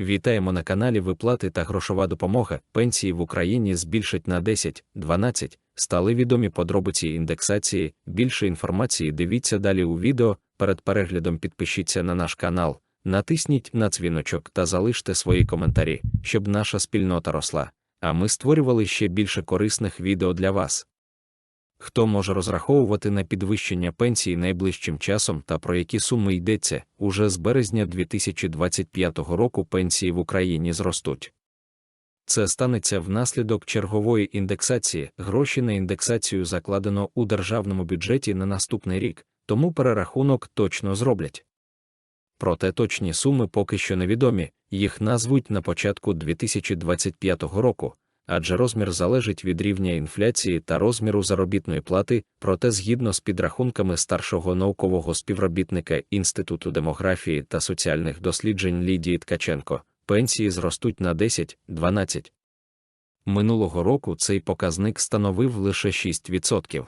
Вітаємо на каналі Виплати та грошова допомога. Пенсії в Україні збільшать на 10, 12. Стали відомі подробиці індексації. Більше інформації дивіться далі у відео. Перед переглядом підпишіться на наш канал, натисніть на дзвіночок та залиште свої коментарі, щоб наша спільнота росла. А ми створювали ще більше корисних відео для вас. Хто може розраховувати на підвищення пенсії найближчим часом та про які суми йдеться, уже з березня 2025 року пенсії в Україні зростуть. Це станеться внаслідок чергової індексації. Гроші на індексацію закладено у державному бюджеті на наступний рік, тому перерахунок точно зроблять. Проте точні суми поки що невідомі, їх назвуть на початку 2025 року, адже розмір залежить від рівня інфляції та розміру заробітної плати, проте згідно з підрахунками старшого наукового співробітника Інституту демографії та соціальних досліджень Лідії Ткаченко, пенсії зростуть на 10-12. Минулого року цей показник становив лише 6%.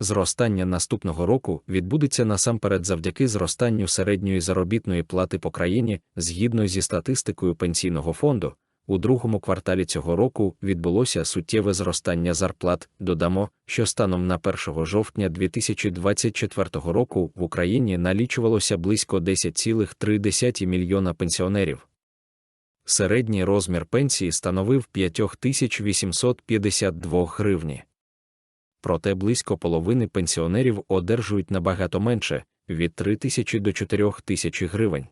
Зростання наступного року відбудеться насамперед завдяки зростанню середньої заробітної плати по країні згідно зі статистикою пенсійного фонду. У другому кварталі цього року відбулося суттєве зростання зарплат. Додамо, що станом на 1 жовтня 2024 року в Україні налічувалося близько 10,3 мільйона пенсіонерів. Середній розмір пенсії становив 5852 гривні. Проте близько половини пенсіонерів одержують набагато менше від 3 тисячі до 4 тисяч гривень.